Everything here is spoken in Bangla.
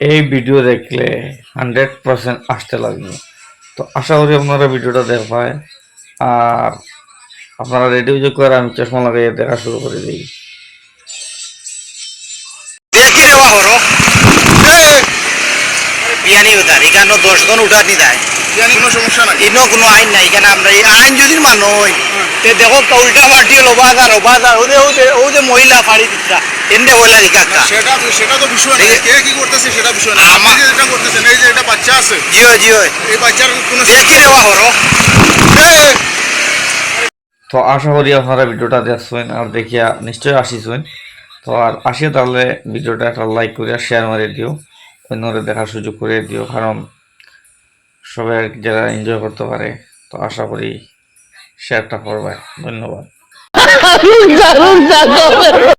এই ভিডিও দেখলে হান্ড্রেড পারসেন্ট আসতে লাগবে। তো আশা করি আপনারা ভিডিওটা দেখবেন আর আপনারা রেডিও যে করে আমি চশমা লাগাইয়ে দেখা শুরু করে দিই। বিয়ানি উদার এখানে দশজন নি দেয় কোনো সমস্যা নাই? ইনো কোনো আইন নাই এখানে আমরা এই আইন যদি মানুষ তে দেখো উল্টা মাটি ও যে ও যে মহিলা ফাড়ি দিচ্ছা এমনি সেটা সেটা তো বিষয় না কে কি করতেছে সেটা বিষয় না আপনি আমা- যে যেটা করতেছেন এই যে এটা বাচ্চা আছে। জিও জিও এই বাচ্চার কোনো দেখি রে তো আশা করি আপনারা ভিডিওটা দেখছেন আর দেখিয়া নিশ্চয়ই আসিছেন। তো আর আসিয়া তাহলে ভিডিওটা একটা লাইক করিয়া শেয়ার মারিয়ে দিও। অন্যরা দেখার সুযোগ করে দিও, কারণ সবাই যারা এনজয় করতে পারে, তো আশা করি শেয়ারটা করবে। ধন্যবাদ।